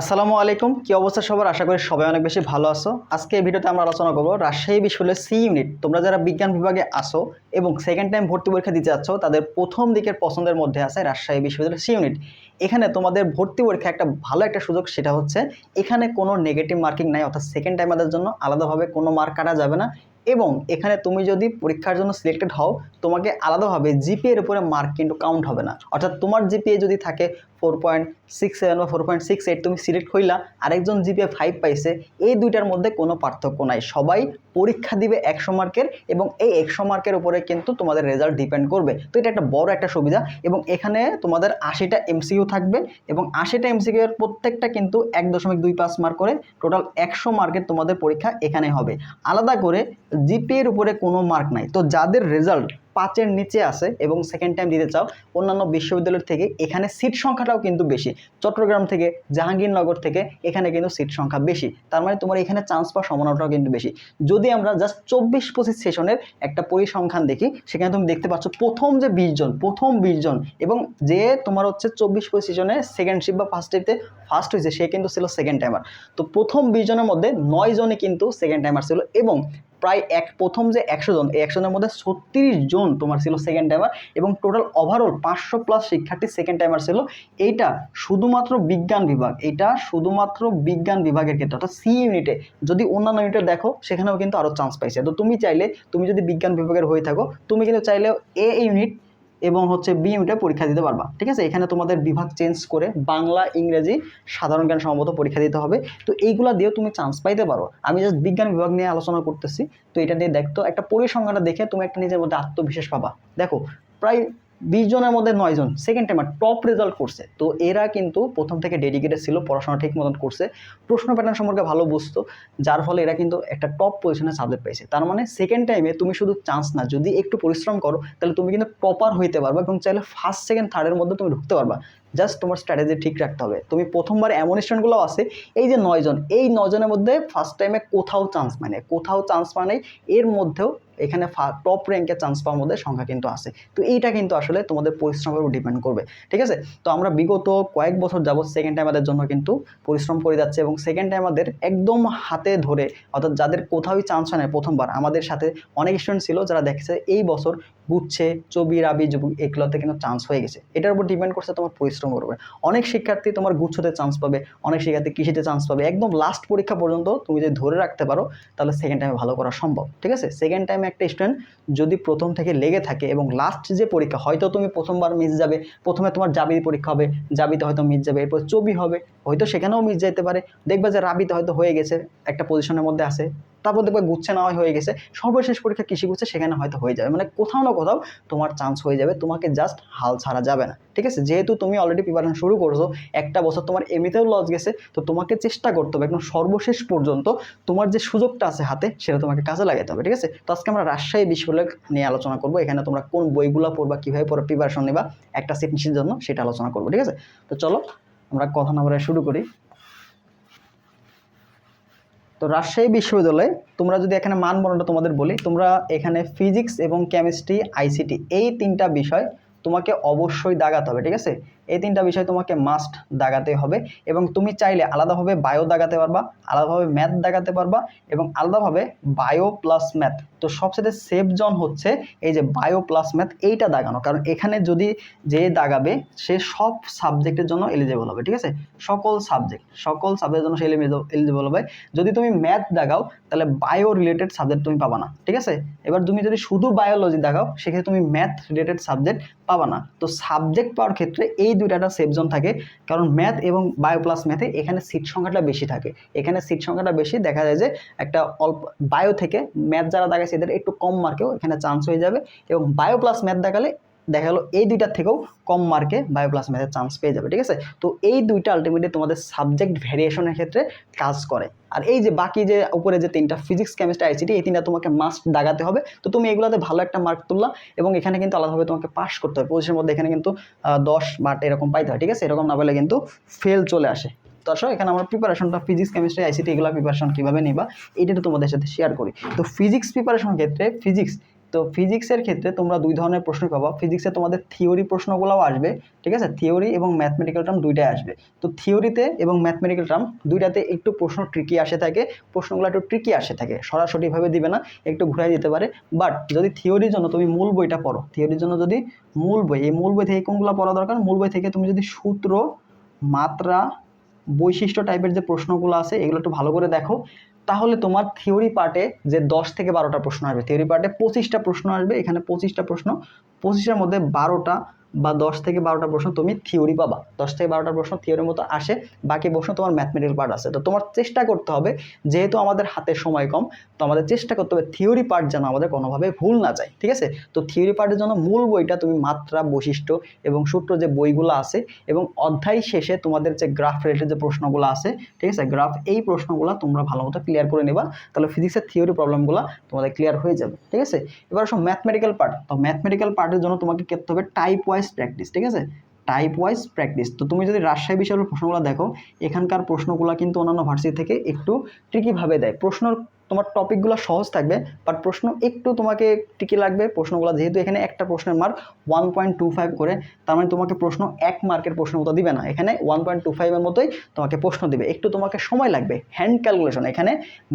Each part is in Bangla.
আসসালামু আলাইকুম। কি অবস্থা সবার? আশা করি সবাই অনেক বেশি ভালো আছো। আজকে এই ভিডিওতে আমরা আলোচনা করব রাজশাহী বিশ্ববিদ্যালয়ের সি ইউনিট তোমরা যারা বিজ্ঞান বিভাগে আসো এবং সেকেন্ড টাইম ভর্তি পরীক্ষা দিতে যাচ্ছ, তাদের প্রথম দিকের পছন্দের মধ্যে আছে রাজশাহী বিশ্ববিদ্যালয়ের সি ইউনিট এখানে তোমাদের ভর্তি পরীক্ষা একটা ভালো একটা সুযোগ, সেটা হচ্ছে এখানে কোনো নেগেটিভ মার্কিং নাই, অর্থাৎ সেকেন্ড টাইম টাইমারদের জন্য আলাদাভাবে কোনো মার্ক কাটা যাবে না। এবং এখানে তুমি যদি পরীক্ষার জন্য সিলেক্টেড হও, তোমাকে আলাদাভাবে জিপিএ এর উপরে মার্ক কিন্তু কাউন্ট হবে না। অর্থাৎ তোমার জিপিএ যদি থাকে ফোর পয়েন্ট সিক্স সেভেন বা ফোর পয়েন্ট সিক্স এইট তুমি সিলেক্ট হইলা, আরেকজন জিপিএ ফাইভ পাইছে, এই দুইটার মধ্যে কোনো পার্থক্য নাই। সবাই পরীক্ষা দিবে একশো মার্কের এবং এই একশো মার্কের উপরে কিন্তু তোমাদের রেজাল্ট ডিপেন্ড করবে। তো এটা একটা বড় একটা সুবিধা এবং এখানে তোমাদের আশিটা এমসিকিউ থাকবে এবং আশিটা এমসিকিউ এর প্রত্যেকটা কিন্তু এক দশমিক দুই পাঁচ মার্ক করে টোটাল একশো মার্কের তোমাদের পরীক্ষা এখানে হবে। আলাদা করে জিপিএ এর উপরে কোনো মার্ক নাই। তো যাদের রেজাল্ট পাঁচের নিচে আছে এবং সেকেন্ড টাইম দিতে চাও, অন্যান্য বিশ্ববিদ্যালয়ের থেকে এখানে সিট সংখ্যাটাও কিন্তু বেশি। চট্টগ্রাম থেকে, জাহাঙ্গীরনগর থেকে এখানে কিন্তু সিট সংখ্যা বেশি। তার মানে তোমার এখানে চান্স পাওয়ার সম্ভাবনাটাও কিন্তু বেশি। যদি আমরা জাস্ট চব্বিশ পঁচিশ সেশনের একটা পরিসংখ্যান দেখি, সেখানে তুমি দেখতে পাচ্ছ প্রথম যে বিশ জন, প্রথম বিশ জন এবং যে তোমার হচ্ছে চব্বিশ পঁচিশ সেশনে সেকেন্ড শিপ বা ফার্স্ট শিপতে ফার্স্ট হয়েছে, সে কিন্তু ছিল সেকেন্ড টাইমার তো প্রথম বিশ জনের মধ্যে নয় জনে কিন্তু সেকেন্ড টাইমার ছিল এবং প্রায় এক, প্রথম যে একশো জন, এই একশো জনের মধ্যে ছত্রিশ জন তোমার ছিল সেকেন্ড টাইমার এবং টোটাল ওভারঅল পাঁচশো প্লাস শিক্ষার্থী সেকেন্ড টাইমার ছিল। এইটা শুধুমাত্র বিজ্ঞান বিভাগ, এটা শুধুমাত্র বিজ্ঞান বিভাগের ক্ষেত্রে, অর্থাৎ সি ইউনিটে যদি অন্যান্য ইউনিটে দেখো, সেখানেও কিন্তু আরও চান্স পাইছে। তো তুমি চাইলে, তুমি যদি বিজ্ঞান বিভাগের হয়ে থাকো, তুমি কিন্তু চাইলেও এ ইউনিট এবং হচ্ছে বি ইউনিটে পরীক্ষা দিতে পারবা। ঠিক আছে? এখানে তোমাদের বিভাগ চেঞ্জ করে বাংলা, ইংরেজি, সাধারণ জ্ঞান সম্ভবত পরীক্ষা দিতে হবে। তো এইগুলা দিয়েও তুমি চান্স পাইতে পারো। আমি জাস্ট বিজ্ঞান বিভাগ নিয়ে আলোচনা করতেছি। তো এটা নিয়ে দেখতো, একটা পরিসংখ্যানটা দেখে তুমি একটা নিজের মধ্যে আত্মবিশ্বাস পাবা। দেখো, প্রায় বিশ জনের মধ্যে নয় জন। সেকেন্ড টাইমার টপ রেজাল্ট করছে। তো এরা কিন্তু প্রথম থেকে ডেডিকেটেড ছিল, পড়াশোনা ঠিক মতন করছে। প্রশ্ন প্যাটার্ন সম্পর্কে ভালো বুঝতো, যার ফলে এরা কিন্তু একটা টপ পজিশনে সাবজেক্ট পাইছে। তার মানে সেকেন্ড টাইমে তুমি শুধু চান্স না, যদি একটু পরিশ্রম করো, তাহলে তুমি কিন্তু প্রপার হইতে পারবা এবং চাইলে ফার্স্ট সেকেন্ড থার্ডের মধ্যে তুমি ঢুকতে পারবা। জাস্ট তোমার স্ট্র্যাটেজি ঠিক রাখতে হবে। তুমি প্রথমবার এমন স্টুডেন্টগুলো আছে, এই যে নয়জন এই নজনের মধ্যে ফার্স্ট টাইমে কোথাও চান্স মানে কোথাও চান্স মানে এর মধ্যেও এখানে টপ র্যাঙ্কে চান্স পাওয়ার মধ্যে সংখ্যা কিন্তু আছে। তো এইটা কিন্তু আসলে তোমাদের পরিশ্রমের উপর ডিপেন্ড করবে, ঠিক আছে? তো আমরা বিগত কয়েক বছর যাবৎ সেকেন্ড টাইম আমাদের জন্য কিন্তু পরিশ্রম করে যাচ্ছে এবং সেকেন্ড টাইম আমাদের একদম হাতে ধরে, অর্থাৎ যাদের কোথাওই চান্স হয় না প্রথমবার, আমাদের সাথে অনেক স্টুডেন্ট ছিল যারা দেখেছে এই বছর গুচ্ছে, চবি, রাবি, যুবক, এগুলোতে কিন্তু চান্স হয়ে গেছে। এটার উপর ডিপেন্ড করছে তোমার পরিশ্রম করবে অনেক শিক্ষার্থী তোমার গুচ্ছতে চান্স পাবে, অনেক শিক্ষার্থী কৃষিতে চান্স পাবে। একদম লাস্ট পরীক্ষা পর্যন্ত তুমি যদি ধরে রাখতে পারো, তাহলে সেকেন্ড টাইমে ভালো করা সম্ভব, ঠিক আছে? সেকেন্ড টাইমে একটা স্টুডেন্ট যদি প্রথম থেকে লেগে থাকে এবং লাস্ট যে পরীক্ষা, হয়তো তুমি প্রথমবার মিস যাবে, প্রথমে তোমার জাবির পরীক্ষা হবে জাবিতে হয়তো মিস যাবে, এরপর চবি হবে, হয়তো সেখানেও মিস যেতে পারে। দেখবে যে রাবিতে হয়তো হয়ে গেছে, একটা পজিশনের মধ্যে আছে। তারপর দেখবে গুচ্ছে না হয়ে গেছে। সর্বশেষ পরীক্ষা কৃষি গুচ্ছে সেখানে হয়তো হয়ে যাবে। মানে কোথাও না কোথাও তোমার চান্স হয়ে যাবে, তোমাকে জাস্ট হাল ছাড়া যাবে না। ঠিক আছে? যেহেতু তুমি অলরেডি প্রিপারেশন শুরু করছ, একটা বছর তোমার এমনিতেও লস গেছে, তো তোমাকে চেষ্টা করতে হবে একদম সর্বশেষ পর্যন্ত তোমার যে সুযোগটা আছে হাতে, সেটা তোমাকে কাজে লাগাতে হবে। ঠিক আছে? তো আজকে আমরা রাজশাহী বিশ্ববিদ্যালয় নিয়ে আলোচনা করব। এখানে তোমরা কোন বইগুলো পড়বা, কীভাবে পড়া প্রিপারেশন নেবা, একটা সিট নিশ্চিত জন্য সেটা আলোচনা করব। ঠিক আছে? তো চলো, আমরা কথা না শুরু করি। তো রাজশাহী বিশ্ববিদ্যালয়ে তোমরা যদি এখানে মান মানবর্ণটা তোমাদের বলি, তোমরা এখানে ফিজিক্স এবং কেমিস্ট্রি আইসিটি এই তিনটা বিষয় তোমাকে অবশ্যই দাগাতে হবে, ঠিক আছে? এই তিনটা বিষয় তোমাকে মাস্ট দাগাতে হবে এবং তুমি চাইলে আলাদাভাবে বায়ো দাগাতে পারবা, আলাদাভাবে ম্যাথ দাগাতে পারবা এবং আলাদাভাবে বায়ো প্লাস ম্যাথ তো সবচেয়ে সেফ জন হচ্ছে এই যে বায়ো প্লাস ম্যাথ এইটা দাগানো। কারণ এখানে যদি যে দাগাবে, সে সব সাবজেক্টের জন্য এলিজেবল হবে, ঠিক আছে? সকল সাবজেক্ট সকল সাবজেক্টের জন্য সে এলিজেবল হবে। যদি তুমি ম্যাথ দাগাও, তাহলে বায়ো রিলেটেড সাবজেক্ট তুমি পাবা না, ঠিক আছে? এবার তুমি যদি শুধু বায়োলজি দেখাও সেক্ষেত্রে তুমি ম্যাথ রিলেটেড সাবজেক্ট পাবা না। তো সাবজেক্ট পাওয়ার ক্ষেত্রে এই দুইটা সেফ জোন থাকে। কারণ ম্যাথ এবং বায়ো প্লাস ম্যাথে এখানে সিট সংখ্যাটা বেশি থাকে। এখানে সিট সংখ্যাটা বেশি, দেখা যায় যে একটা অল্প বায়ো থেকে ম্যাথ যারা দেখাচ্ছে এদের একটু কম মার্কেও এখানে চান্স হয়ে যাবে। এবং বায়ো প্লাস ম্যাথ দেখালে দেখা গেলো এই দুইটার থেকেও কম মার্কে বায়োপ্লাস ম্যাথের চান্স পেয়ে যাবে, ঠিক আছে? তো এই দুইটা আলটিমেটলি তোমাদের সাবজেক্ট ভ্যারিয়েশনের ক্ষেত্রে কাজ করে। আর এই যে বাকি যে উপরে যে তিনটা ফিজিক্স কেমিস্ট্রি আইসিটি এই তিনটা তোমাকে মাস্ট দাগাতে হবে। তো তুমি এগুলোতে ভালো একটা মার্ক তুললা এবং এখানে কিন্তু আলাদাভাবে তোমাকে পাস করতে হবে। পঁচিশের মধ্যে এখানে কিন্তু দশ বাট এরকম পাইতে হয়, ঠিক আছে? এরকম না পেলে কিন্তু ফেল চলে আসে। তো আসো, এখানে আমার প্রিপারেশনটা ফিজিক্স কেমিস্ট্রি আইসিটি এগুলো প্রিপারেশন কীভাবে নিবা, এইটা তোমাদের সাথে শেয়ার করি। তো ফিজিক্স প্রিপারেশন ক্ষেত্রে ফিজিক্স তো ফিজিক্সের ক্ষেত্রে তোমরা দুই ধরনের প্রশ্ন পাবা। ফিজিক্সে তোমাদের থিওরি প্রশ্নগুলোও আসবে, ঠিক আছে? থিওরি এবং ম্যাথমেটিক্যাল টার্ম দুইটাই আসবে। তো থিওরিতে এবং ম্যাথমেটিক্যাল টার্ম দুইটাতে একটু প্রশ্ন ট্রিকি আসে থাকে, প্রশ্নগুলো একটু ট্রিকি আসে থাকে। সরাসরিভাবে দিবে না, একটু ঘুরাই দিতে পারে। বাট যদি থিওরির জন্য তুমি মূল বইটা পড়ো থিওরির জন্য যদি মূল বই, এই মূল বই থেকে কোনগুলো পড়া দরকার? মূল বই থেকে তুমি যদি সূত্র, মাত্রা, বৈশিষ্ট্য টাইপের যে প্রশ্নগুলো আছে, এগুলো একটু ভালো করে দেখো। তাহলে তোমার থিওরি পার্টে যে দশ থেকে বারোটা প্রশ্ন আসবে থিওরি পার্টে পঁচিশটা প্রশ্ন আসবে, এখানে পঁচিশটা প্রশ্ন, পঁচিশের মধ্যে বারোটা বা দশ থেকে বারোটা প্রশ্ন তুমি থিওরি পাবা। দশ থেকে বারোটা প্রশ্ন থিওরির মতো আসে, বাকি প্রশ্ন তোমার ম্যাথমেটিক্যাল পার্ট আছে। তো তোমার চেষ্টা করতে হবে, যেহেতু আমাদের হাতে সময় কম, তো আমাদের চেষ্টা করতে হবে থিওরি পার্ট যেন আমাদের কোনোভাবে ভুল না যায়, ঠিক আছে? তো থিওরি পার্টের জন্য মূল বইটা তুমি মাত্রা, বৈশিষ্ট্য এবং সূত্র যে বইগুলো আছে এবং অধ্যায় শেষে তোমাদের যে গ্রাফ রিলেটেড যে প্রশ্নগুলো আছে, ঠিক আছে? গ্রাফ এই প্রশ্নগুলো তোমরা ভালো মতো ক্লিয়ার করে নেবা, তাহলে ফিজিক্সের থিওরি প্রবলেমগুলো তোমাদের ক্লিয়ার হয়ে যাবে, ঠিক আছে? এবার সব ম্যাথমেটিক্যাল পার্ট তো ম্যাথমেটিক্যাল পার্টের জন্য তোমাকে করতে হবে টাইপ ওয়াইজ প্র্যাকটিস ঠিক আছে? টাইপ ওয়াইজ প্র্যাকটিস তো তুমি যদি রাজশাহী বিষয়ের প্রশ্নগুলো দেখো, এখানকার প্রশ্নগুলো কিন্তু অন্যান্য ভার্সিটি থেকে একটু ট্রিকিভাবে দেয়। প্রশ্ন তোমার টপিকগুলো সহজ থাকবে বাট প্রশ্ন একটু তোমাকে টিকে লাগবে। প্রশ্নগুলো যেহেতু এখানে একটা প্রশ্নের mark one point two five করে, তার মানে তোমাকে প্রশ্ন এক মার্কের প্রশ্ন মতো দিবে না। এখানে ওয়ান পয়েন্ট টু ফাইভের মতোই তোমাকে প্রশ্ন দিবে। একটু তোমাকে সময় লাগবে হ্যান্ড ক্যালকুলেশন এখানে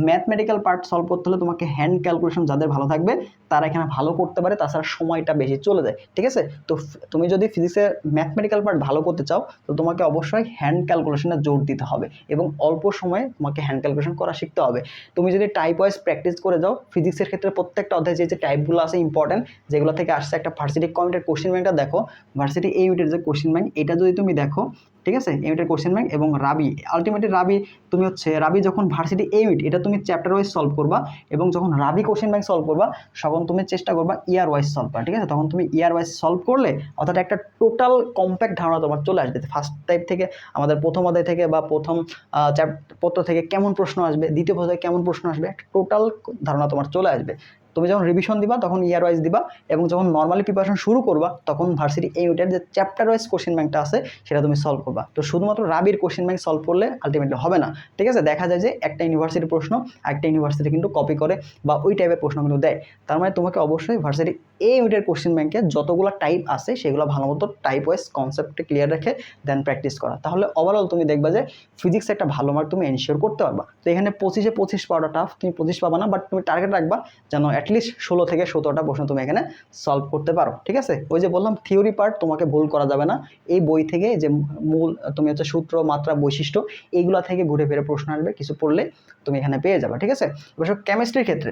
ম্যাথমেটিক্যাল পার্ট সলভ করতে হলে তোমাকে হ্যান্ড ক্যালকুলেশন যাদের ভালো থাকবে, তারা এখানে ভালো করতে পারে, তাছাড়া সময়টা বেশি চলে যায়। ঠিক আছে? তো তুমি যদি ফিজিক্সের ম্যাথমেটিক্যাল পার্ট ভালো করতে চাও, তো তোমাকে অবশ্যই হ্যান্ড ক্যালকুলেশনে জোর দিতে হবে এবং অল্প সময়ে তোমাকে হ্যান্ড ক্যালকুলেশন করা শিখতে হবে। তুমি যদি টাইপ ওয়াইজ প্র্যাকটিস করে যাও। ফিজিক্সের ক্ষেত্রে প্রত্যেকটা অধ্যায় যে যে টাইপগুলো আছে ইম্পর্টেন্ট যেগুলো থেকে আসছে একটা ভার্সিটি কমেন্টের কোশ্চেন ব্যাংকটা দেখো। ভার্সিটি এই ইউটের যে কোশ্চেন ব্যাংক এটা যদি তুমি দেখো ঠিক আছে? ইউনিটের কোশ্চেন ব্যাংক এবং রাবি আলটিমেটলি রাবি তুমি হচ্ছে রাবি যখন ভার্সিটি এই ইউনিট এটা তুমি চ্যাপ্টার ওয়াইজ সলভ করবা এবং যখন রাবি কোশ্চেন ব্যাংক সলভ করবা, তখন তুমি চেষ্টা করবা ইয়ার ওয়াইজ সলভ করা ঠিক আছে? তখন তুমি ইয়ার ওয়াইজ সলভ করলে, অর্থাৎ একটা টোটাল কম্প্যাক্ট ধারণা তোমার চলে আসবে। ফার্স্ট টাইপ থেকে, আমাদের প্রথম অধ্যায় থেকে বা প্রথম চ্যাপ পত্র থেকে কেমন প্রশ্ন আসবে, দ্বিতীয় পত্র থেকে কেমন প্রশ্ন আসবে, একটা টোটাল ধারণা তোমার চলে আসবে। তুমি যখন রিভিশন দিবা, তখন ইয়ার ওয়াইজ দিবা এবং যখন নর্মালি প্রিপারেশন শুরু করবা, তখন ভার্সিটি এই ইউনিটের যে চ্যাপ্টার ওয়াইজ কোশ্চেন ব্যাংকটা আছে, সেটা তুমি সলভ করবা। তো শুধুমাত্র রাবির কোশ্চেন ব্যাংক সলভ করলে আলটিমেটলি হবে না। ঠিক আছে? দেখা যায় যে একটা ইউনিভার্সিটির প্রশ্ন, একটা ইউনিভার্সিটি কিন্তু কপি করে বা ওই টাইপের প্রশ্ন কিন্তু দেয়। তার মানে তোমাকে অবশ্যই ভার্সিটি এই ইউনিটের কোশ্চেন ব্যাংকে যতগুলো টাইপ আছে, সেগুলো ভালো মতো টাইপ ওয়াইজ কনসেপ্টে ক্লিয়ার রেখে দেন প্র্যাকটিস করা। তাহলে ওভারঅল তুমি দেখবা যে ফিজিক্স একটা ভালো মার্ক তুমি এনশিওর করতে পারবা। তো এখানে পঁচিশে পঁচিশ পাওয়াটা টাফ তুমি পঁচিশ পাবা না বাট তুমি টার্গেট রাখবা যেন অ্যাটলিস্ট ষোলো থেকে সতেরোটা প্রশ্ন তুমি এখানে সলভ করতে পারো, ঠিক আছে? ওই যে বললাম থিওরি পার্ট তোমাকে ভুল করা যাবে না। এই বই থেকে যে মূল, তুমি হচ্ছে সূত্র, মাত্রা, বৈশিষ্ট্য, এইগুলা থেকে ঘুরে ফিরে প্রশ্ন আসবে, কিছু পড়লে তুমি এখানে পেয়ে যাবে, ঠিক আছে? এবার কেমিস্ট্রির ক্ষেত্রে।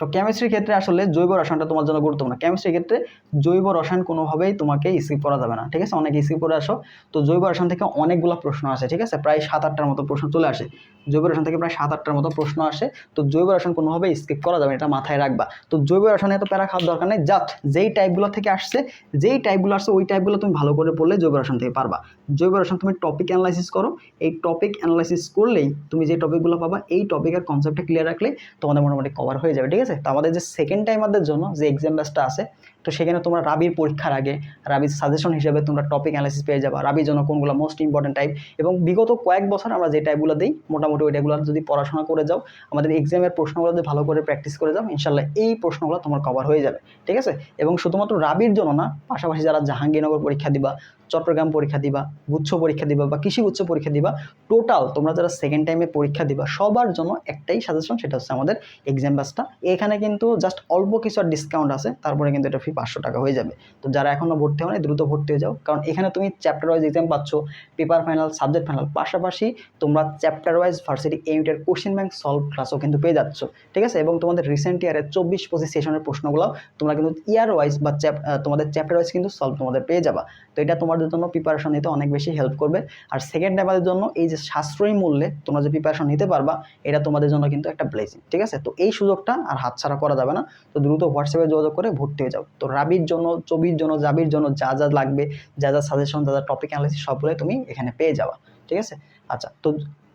তো কেমিস্ট্রির ক্ষেত্রে আসলে জৈব রসায়নটা তোমার জন্য গুরুত্বপূর্ণ। কেমিস্ট্রির ক্ষেত্রে জৈব রসায়ন কোনোভাবেই তোমাকে স্কিপ করা যাবে না ঠিক আছে? অনেকে স্কিপ করে আসো। তো জৈব রসায়ন থেকে অনেকগুলো প্রশ্ন আসে ঠিক আছে? প্রায় সাত আটটার মতো প্রশ্ন চলে আসে। জৈব রসায়ন থেকে প্রায় সাত আটটার মতো প্রশ্ন আসে। তো জৈব রসায়ন কোনোভাবেই স্কিপ করা যাবে না, এটা মাথায় রাখবা। তো জৈব রসায়নে এত প্যারা খাওয়ার দরকার নেই জাস্ট যেই টাইপগুলো থেকে আসছে যেই টাইপগুলো আসছে ওই টাইপগুলো তুমি ভালো করে পড়লে জৈব রসায়ন থেকে পারবা। জৈব রসায়ন তুমি টপিক অ্যানালাইসিস করো এই টপিক অ্যানালাইসিস করলেই তুমি যে টপিকগুলো পাবা এই টপিকের কনসেপ্টটা ক্লিয়ার রাখলে তোমাদের মোটামুটি কভার হয়ে যাবে ঠিক আছে? তো আমাদের যে সেকেন্ড টাইমারদের জন্য যে এক্সাম ব্যাচটা আছে তো সেখানে তোমরা রাবির পরীক্ষার আগে, রাবির সাজেশন হিসেবে তোমরা টপিক অ্যানালাইসিস পেয়ে যাবা। রাবির জন্য কোনগুলো মোস্ট ইম্পর্টেন্ট টাইপ এবং বিগত কয়েক বছর আমরা যে টাইপগুলো দিই, মোটামুটি ওই টাইপগুলো যদি পড়াশোনা করে যাও, আমাদের এক্সামের প্রশ্নগুলো যদি ভালো করে প্র্যাকটিস করে যাও ইনশাল্লাহ এই প্রশ্নগুলো তোমার কভার হয়ে যাবে। ঠিক আছে? এবং শুধুমাত্র রাবির জন্য না, পাশাপাশি যারা জাহাঙ্গীরনগর পরীক্ষা দিবা, চট্টগ্রাম পরীক্ষা দিবা, গুচ্ছ পরীক্ষা দিবা বা কৃষি গুচ্ছ পরীক্ষা দিবা টোটাল তোমরা যারা সেকেন্ড টাইমে পরীক্ষা দিবা, সবার জন্য একটাই সাজেশন সেটা হচ্ছে আমাদের এক্সাম ব্যাচটা এখানে কিন্তু জাস্ট অল্প কিছু ডিসকাউন্ট আছে, তারপরে কিন্তু এটা ফি পাঁচশো টাকা হয়ে যাবে। তো যারা এখনও ভর্তি হয়নি, দ্রুত ভর্তি হয়ে যাও। কারণ এখানে তুমি চ্যাপ্টার ওয়াইজ এক্সাম পাচ্ছ পেপার ফাইনাল সাবজেক্ট ফাইনাল পাশাপাশি তোমরা চ্যাপ্টার ওয়াইজ ভার্সিটি ইউনিটের কোশ্চেন ব্যাংক সলভ ক্লাসও কিন্তু পেয়ে যাচ্ছ। ঠিক আছে? এবং তোমাদের রিসেন্ট ইয়ারের চব্বিশ পঁচিশ সেশনের প্রশ্নগুলো তোমরা কিন্তু ইয়ার ওয়াইজ বা চ্যাপ তোমাদের চ্যাপ্টার ওয়াইজ কিন্তু সলভ তোমাদের পেয়ে যাবা। তো এটা তোমাদের জন্য প্রিপারেশন নিতে অনেক বেশি হেল্প করবে। আর সেকেন্ড টাইমারের জন্য এই যে সাশ্রয়ী মূল্যে তোমরা যে প্রিপারেশন নিতে পারবা, এটা তোমাদের জন্য কিন্তু একটা ব্লেসিং ঠিক আছে? তো এই সুযোগটা আর হাতছাড়া করা যাবে না। তো দ্রুত হোয়াটসঅ্যাপে যোগাযোগ করে ভর্তি হয়ে যাও। তো রাবির জন্য চবির জন্য, জাবির জন্য যা যা লাগবে, যা যা সাজেশন যা যা টপিক অ্যানালিসিস সবগুলোই তুমি এখানে পেয়ে যাবা, ঠিক আছে? আচ্ছা তো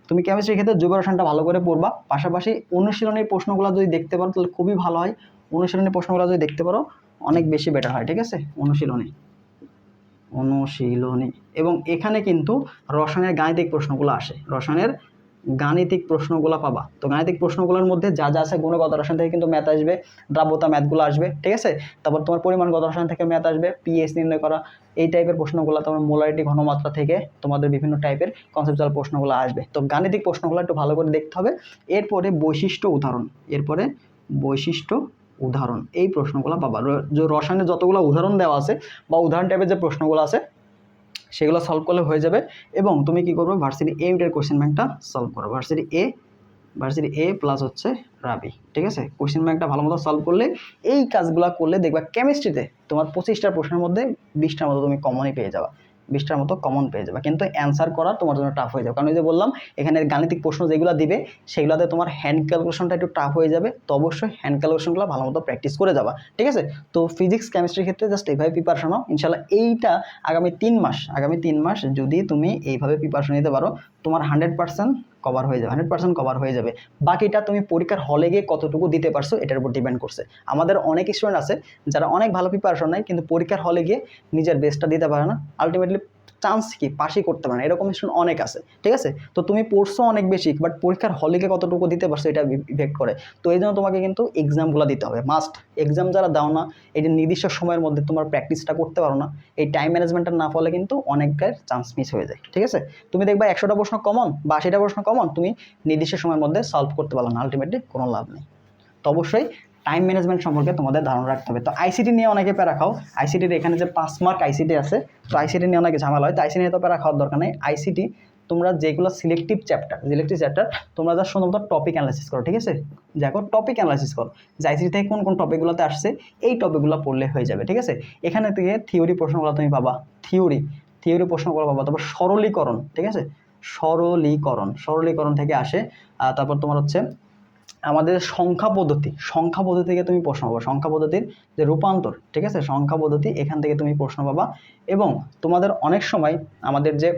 তুমি কেমিস্ট্রির ক্ষেত্রে জৈব রসায়নটা ভালো করে পড়বা, পাশাপাশি অনুশীলনের প্রশ্নগুলো যদি দেখতে পারো, তাহলে খুবই ভালো হয়। অনুশীলনের প্রশ্নগুলো যদি দেখতে পারো, অনেক বেশি বেটার হয়, ঠিক আছে? অনুশীলনী। অনুশীলনী। এবং এখানে কিন্তু রসায়নের গাণিতিক প্রশ্নগুলো আসে। রসায়নের গাণিতিক প্রশ্নগুলো পাবা। তো গাণিতিক প্রশ্নগুলোর মধ্যে যা যা আছে গুণগত রসায়ন থেকে কিন্তু ম্যাথ আসবে, দ্রাব্যতা ম্যাথগুলো আসবে, ঠিক আছে? তারপর তোমার পরিমাণগত রসায়ন থেকে ম্যাথ আসবে পিএস নির্ণয় করা, এই টাইপের প্রশ্নগুলো তোমার মোলারিটি ঘনমাত্রা থেকে তোমাদের বিভিন্ন টাইপের কনসেপচুয়াল প্রশ্নগুলো আসবে। তো গাণিতিক প্রশ্নগুলো একটু ভালো করে দেখতে হবে। এরপরে বৈশিষ্ট্য উদাহরণ, এরপরে বৈশিষ্ট্য উদাহরণ, এই প্রশ্নগুলো পাবা। রসায়নের যতগুলো উদাহরণ দেওয়া আছে বা উদাহরণ টাইপের যে প্রশ্নগুলো আছে সেগুলো সলভ করলে হয়ে যাবে এবং তুমি কি করবে? ভার্সিটি এ ইউনিটের কোশ্চেন ব্যাংকটা সলভ করো। Varsity A varsity A plus হচ্ছে রাবি ঠিক আছে? কোয়েশ্চেন ব্যাংকটা ভালো মতো সলভ করলে এই কাজগুলো করলে দেখবা কেমিস্ট্রিতে তোমার পঁচিশটা প্রশ্নের মধ্যে বিশটার মতো তুমি কমনই পেয়ে যাবা। বিশটার মতো কমন পেয়ে যাবে। কিন্তু অ্যান্সার করা তোমার জন্য টাফ হয়ে যাবে। কারণ ওই যে বললাম, এখানে গাণিতিক প্রশ্ন যেগুলো দিবে, সেগুলোতে তোমার হ্যান্ড ক্যালকুলেশনটা একটু টাফ হয়ে যাবে। তো অবশ্যই হ্যান্ড ক্যালকুলেশনগুলো ভালো মতো প্র্যাকটিস করে যাবা। ঠিক আছে? তো ফিজিক্স কেমিস্ট্রির ক্ষেত্রে জাস্ট এইভাবে প্রিপারেশন হও ইনশাল্লাহ এইটা আগামী তিন মাস, আগামী তিন মাস যদি তুমি এইভাবে প্রিপারেশন নিতে পারো, তোমার হান্ড্রেড পার্সেন্ট কভার হয়ে যাবে হান্ড্রেড পার্সেন্ট কভার হয়ে যাবে। বাকিটা তুমি পরীক্ষার হলে গিয়ে কতটুকু দিতে পারছ এটার উপর ডিপেন্ড করছে। আমাদের অনেক স্টুডেন্ট আছে যারা অনেক ভালো প্রিপারেশন নেয়, কিন্তু পরীক্ষার হলে গিয়ে নিজের বেস্টটা দিতে পারে না। আলটিমেটলি চান্স কি? পাশই করতে পারে না। এরকম স্টুডেন্ট অনেক আছে, ঠিক আছে? তো তুমি পড়ছো অনেক বেশি বাট পরীক্ষার হলিকে কতটুকু দিতে পারছ এটা ইফেক্ট করে। তো এই জন্য তোমাকে কিন্তু এক্সামগুলো দিতে হবে মাস্ট এক্সাম যারা দাও না যে নির্দিষ্ট সময়ের মধ্যে তোমার প্র্যাকটিসটা করতে পারো না, এই টাইম ম্যানেজমেন্টটা না ফলে কিন্তু অনেকের চান্স মিস হয়ে যায়, ঠিক আছে? তুমি দেখবা একশোটা প্রশ্ন কমন বা আশিটা প্রশ্ন কমন তুমি নির্দিষ্ট সময়ের মধ্যে সলভ করতে পারো না। আলটিমেটলি কোনো লাভ নেই। তো অবশ্যই টাইম ম্যানেজমেন্ট সম্পর্কে তোমাদের ধারণা রাখতে হবে। তো আইসিটি নিয়ে অনেকে প্যারা খাও। আইসিটির এখানে যে পাঁচ মার্ক আইসিটি আছে, তো আইসিটি নিয়ে অনেকে ঝামেলা হয়। তো আইসিটি নিয়ে তো প্যারা খাওয়ার দরকার নেই। আইসিটি তোমরা যেগুলো সিলেক্টিভ চ্যাপ্টার সিলেক্টিভ চ্যাপ্টার তোমরা যা শুধুমাত্র টপিক অ্যানালাইসিস করো, ঠিক আছে? দেখো টপিক অ্যানালাইসিস করো। যে আইসিটি থেকে কোন কোন টপিকগুলোতে আসছে, এই টপিকগুলো পড়লে হয়ে যাবে, ঠিক আছে? এখানে থেকে থিওরি প্রশ্নগুলো তুমি পাবা। থিওরি থিওরি প্রশ্নগুলো পাবা। তারপর সরলীকরণ, ঠিক আছে? সরলীকরণ সরলীকরণ থেকে আসে তারপর তোমার হচ্ছে আমাদের সংখ্যা পদ্ধতি সংখ্যা পদ্ধতি থেকে তুমি প্রশ্ন পাবা। সংখ্যা পদ্ধতির যে রূপান্তর, ঠিক আছে? সংখ্যা পদ্ধতি, এখান থেকে তুমি প্রশ্ন পাবা এবং তোমাদের অনেক সময় আমাদের যে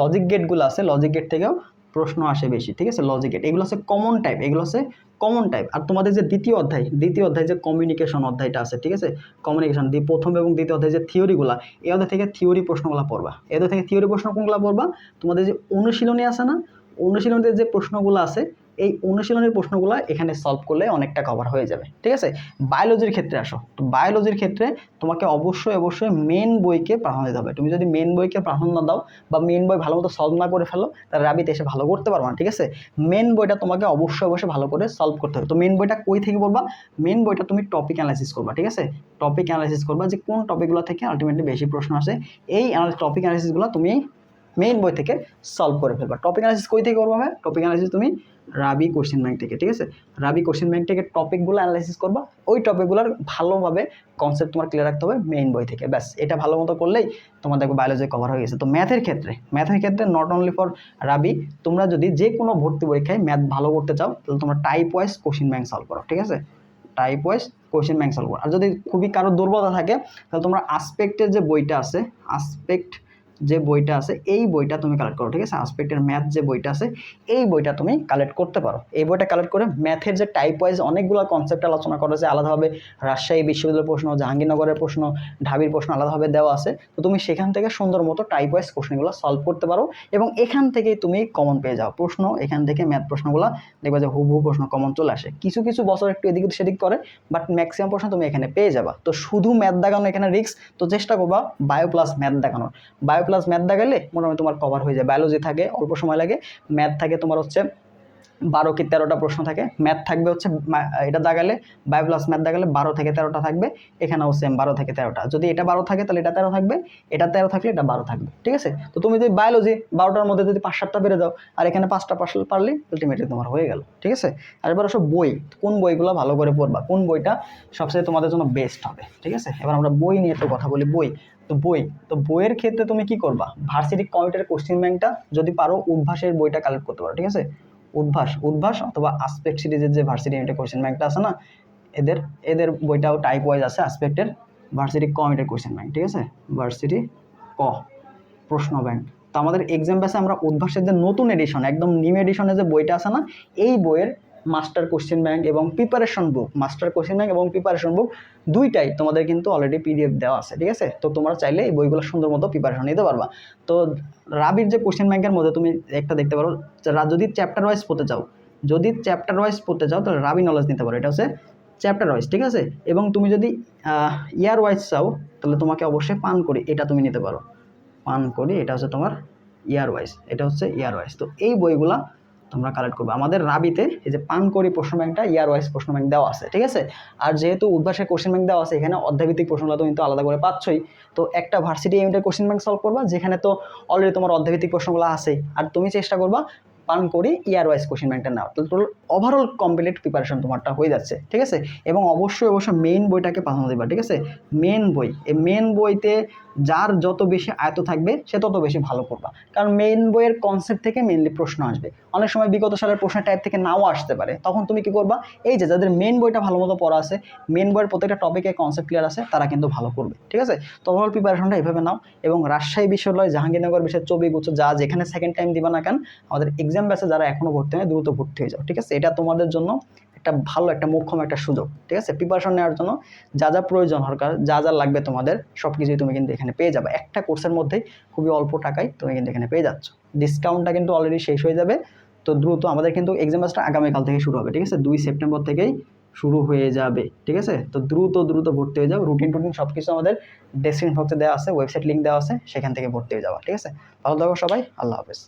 লজিক গেটগুলো আছে লজিক গেট থেকেও প্রশ্ন আসে বেশি, ঠিক আছে? লজিক গেট এগুলো হচ্ছে কমন টাইপ এগুলো হচ্ছে কমন টাইপ আর তোমাদের যে দ্বিতীয় অধ্যায় দ্বিতীয় অধ্যায় যে কমিউনিকেশন অধ্যায়টা আছে, ঠিক আছে? কমিউনিকেশন দি প্রথম এবং দ্বিতীয় অধ্যায় যে থিওরিগুলো এই অধ্যায় থেকে থিওরি প্রশ্নগুলো পড়বা। এদের থেকে থিওরি প্রশ্ন কোনগুলো পড়বা। তোমাদের যে অনুশীলনী আছে না, অনুশীলনীতে যে প্রশ্নগুলো আছে এই অনুশীলনের প্রশ্নগুলো এখানে সলভ করলে অনেকটা কভার হয়ে যাবে। ঠিক আছে? বায়োলজির ক্ষেত্রে আসো। তো বায়োলজির ক্ষেত্রে তোমাকে অবশ্যই অবশ্যই মেন বইকে প্রাধান্য দিতে হবে। তুমি যদি মেন বইকে প্রাধান্য দাও বা মেন বই ভালো মতো সলভ না করে ফেলো, তাহলে রাবিতে এসে ভালো করতে পারবে না, ঠিক আছে? মেন বইটা তোমাকে অবশ্যই অবশ্যই ভালো করে সলভ করতে হবে। তো মেন বইটা কই থেকে পড়বা? মেন বইটা তুমি টপিক অ্যানালাইসিস করবা, ঠিক আছে? টপিক অ্যানালাইসিস করবা যে কোন টপিকগুলো থেকে আলটিমেটলি বেশি প্রশ্ন আসে। এই টপিক অ্যানালাইসিসগুলো তুমি মেইন বই থেকে সলভ করে ফেলবা। টপিক অ্যানালাইসিস কই থেকে করব ভাই? টপিক অ্যানালাইসিস তুমি রাবি কোশ্চেন ব্যাংক থেকে, ঠিক আছে? রাবি কোশ্চেন ব্যাংক থেকে টপিকগুলো অ্যানালাইসিস করবা। ওই টপিকগুলোর ভালোভাবে কনসেপ্ট তোমার ক্লিয়ার রাখতে হবে মেইন বই থেকে। ব্যাস, এটা ভালো মতো করলেই তোমার দেখো বায়োলজি কভার হয়ে গেছে। তো ম্যাথের ক্ষেত্রে ম্যাথের ক্ষেত্রে নট অনলি ফর রাবি তোমরা যদি যে কোনো ভর্তি পরীক্ষায় ম্যাথ ভালো করতে চাও, তাহলে তোমরা type wise question bank solve করো, ঠিক আছে? Type wise question bank solve করো। আর যদি খুবই কারও দুর্বলতা থাকে, তাহলে তোমরা আসপেক্টের যে বইটা আছে আসপেক্ট যে বইটা আছে, এই বইটা তুমি কালেক্ট করো, ঠিক আছে? আসপেক্টের ম্যাথ যে বইটা আছে, এই বইটা তুমি কালেক্ট করতে পারো। এই বইটা কালেক্ট করে ম্যাথের যে টাইপ ওয়াইজ অনেকগুলো কনসেপ্ট আলোচনা করা আছে, আলাদাভাবে রাজশাহী বিশ্ববিদ্যালয়ের প্রশ্ন, জাহাঙ্গীরনগরের প্রশ্ন, ঢাবির প্রশ্ন আলাদাভাবে দেওয়া আছে। তো তুমি সেখান থেকে সুন্দর মতো টাইপ ওয়াইজ কোশ্চেনগুলো সলভ করতে পারো এবং এখান থেকেই তুমি কমন পেয়ে যাও। প্রশ্ন, এখান থেকে ম্যাথ প্রশ্নগুলো দেখবা যে হুবহু প্রশ্ন কমন চলে আসে। কিছু কিছু বছর একটু এদিক সেদিক করে বাট ম্যাক্সিমাম প্রশ্ন তুমি এখানে পেয়ে যাবা। তো শুধু ম্যাথ দেখানো এখানে রিক্স তো চেষ্টা করবা বায়ো প্লাস ম্যাথ দেখানোর। বায়ো প্লাস ম্যাথ দেখালে মোটামুটি তোমার কভার হয়ে যায়। বায়োলজি থাকে, অল্প সময় লাগে। ম্যাথ থাকে তোমার হচ্ছে বারো কি তেরোটা প্রশ্ন থাকে। ম্যাথ থাকবে হচ্ছে এটা দাগালে বায়ো প্লাস ম্যাথ দাগালে বারো থেকে তেরোটা থাকবে। এখানেও সেম বারো থেকে তেরোটা। যদি এটা বারো থাকে, তাহলে এটা তেরো থাকবে। এটা তেরো থাকলে এটা বারো থাকবে। ঠিক আছে? তো তুমি যদি বায়োলজি বারোটার মধ্যে যদি পাঁচ সাতটা বেড়ে দাও, আর এখানে পাঁচটা পাশ পারলে আলটিমেটলি তোমার হয়ে গেল। ঠিক আছে? আর এবার আসো বই। কোন বইগুলো ভালো করে পড়বা? কোন বইটা সবচেয়ে তোমাদের জন্য বেস্ট হবে? ঠিক আছে? এবার আমরা বই নিয়ে একটু কথা বলি। বই। তো বই, তো বইয়ের ক্ষেত্রে তুমি কি করবা? ভার্সিটি কমিটির কোশ্চেন ব্যাংকটা যদি পারো, উদ্ভাসের বইটা কালেক্ট করতে পারো, ঠিক আছে? উদ্ভাস উদ্ভাস অথবা আসপেক্ট সিরিজের যে ভার্সিটি ইউনিটের কোশ্চেন ব্যাংকটা আছে না, এদের এদের বইটাও টাইপ ওয়াইজ আছে আসপেক্টের ভার্সিটি কমিটির কোশ্চেন ব্যাংক ঠিক আছে? ভার্সিটি ক প্রশ্ন ব্যাংক তো আমাদের এক্সাম ব্যাসে আমরা উদ্ভাসের যে নতুন এডিশন একদম নিউ এডিশনের যে বইটা আছে না, এই বইয়ের মাস্টার কোশ্চেন ব্যাংক এবং preparation book, master question bank এবং প্রিপারেশন বুক দুইটাই তোমাদের কিন্তু অলরেডি পিডিএফ দেওয়া আছে, ঠিক আছে? তো তোমরা চাইলে এই বইগুলো সুন্দর মতো প্রিপারেশন নিতে পারবা। তো রাবির যে কোশ্চেন ব্যাংকের মধ্যে তুমি একটা দেখতে পারো যদি চ্যাপ্টার ওয়াইজ পড়তে চাও, যদি চ্যাপ্টার ওয়াইজ পড়তে চাও, তাহলে রাবি নলেজ নিতে পারো, এটা হচ্ছে চ্যাপ্টার ওয়াইজ ঠিক আছে? এবং তুমি যদি ইয়ার ওয়াইজ চাও, তাহলে তোমাকে অবশ্যই পান করি এটা তুমি নিতে পারো। পান করি এটা হচ্ছে তোমার ইয়ার ওয়াইজ এটা হচ্ছে ইয়ার ওয়াইজ তো এই বইগুলা তোমরা কালেক্ট করবে। আমাদের রাবিতে এই যে পান করি প্রশ্ন ব্যাংকটা ইয়ার ওয়াইজ প্রশ্ন ব্যাংক দেওয়া আছে, ঠিক আছে? আর যেহেতু উদ্ভাসের কোশ্চেন ব্যাংক দেওয়া আছে, এখানে অধ্যায়ভিত্তিক প্রশ্নগুলো তুমি তো আলাদা করে পাচ্ছই। তো একটা ভার্সিটি ইউনিটের কোশ্চেন ব্যাংক সলভ করবা, যেখানে তো অলরেডি তোমার অধ্যায়ভিত্তিক প্রশ্নগুলো আছে। আর তুমি চেষ্টা করবা পান করি ইয়ার ওয়াইজ কোশ্চেন ব্যাংকটা নেওয়া তো তোর ওভারঅল কমপ্লিট প্রিপারেশন তোমারটা হয়ে যাচ্ছে, ঠিক আছে? এবং অবশ্যই অবশ্যই মেইন বইটাকে প্রাধান্য দেবা, ঠিক আছে? মেন বই, এই মেন বইতে যার যত বেশি আয়ত থাকবে, সে তত বেশি ভালো করবা। কারণ মেইন বইয়ের কনসেপ্ট থেকে মেইনলি প্রশ্ন আসবে। অনেক সময় বিগত সালের প্রশ্নের টাইপ থেকে নাও আসতে পারে। তখন তুমি কি করবা? এই যে যাদের মেন বইটা ভালো মতো পড়া আছে মেন বইয়ের প্রত্যেকটা টপিকে কনসেপ্ট ক্লিয়ার আছে, তারা কিন্তু ভালো করবে। ঠিক আছে? তো ওভারঅল প্রিপারেশনটা এইভাবে নাও এবং রাজশাহী বিশ্ববিদ্যালয়, জাহাঙ্গীরনগর, বিশ্বের চবি গুচ্ছ যা যেখানে সেকেন্ড টাইম দিবা না কেন, আমাদের এক্সাম ব্যাচে যারা এখনও ভর্তি হয় দ্রুত ভর্তি হয়ে যাও। ঠিক আছে? এটা তোমাদের জন্য একটা ভালো, একটা মোক্ষম একটা সুযোগ, ঠিক আছে? প্রিপারেশন নেওয়ার জন্য যা যা প্রয়োজন দরকার যা যা লাগবে তোমাদের সব কিছুই তুমি কিন্তু এখানে পেয়ে যাবে। একটা কোর্সের মধ্যেই খুবই অল্প টাকায় তুমি কিন্তু এখানে পেয়ে যাচ্ছ। ডিসকাউন্টটা কিন্তু অলরেডি শেষ হয়ে যাবে। তো দ্রুত আমাদের কিন্তু এক্সাম ব্যাচটা আগামীকাল থেকে শুরু হবে, ঠিক আছে? দুই সেপ্টেম্বর থেকেই শুরু হয়ে যাবে, ঠিক আছে? তো দ্রুত দ্রুত ভর্তি হয়ে যাও। রুটিন টুটিন সব কিছু আমাদের ডেসক্রিপশন বক্সে দেওয়া আছে ওয়েবসাইট লিঙ্ক দেওয়া আছে, সেখান থেকে ভর্তি হয়ে যাওয়া ঠিক আছে? ভালো থাকো সবাই, আল্লাহ হাফেজ।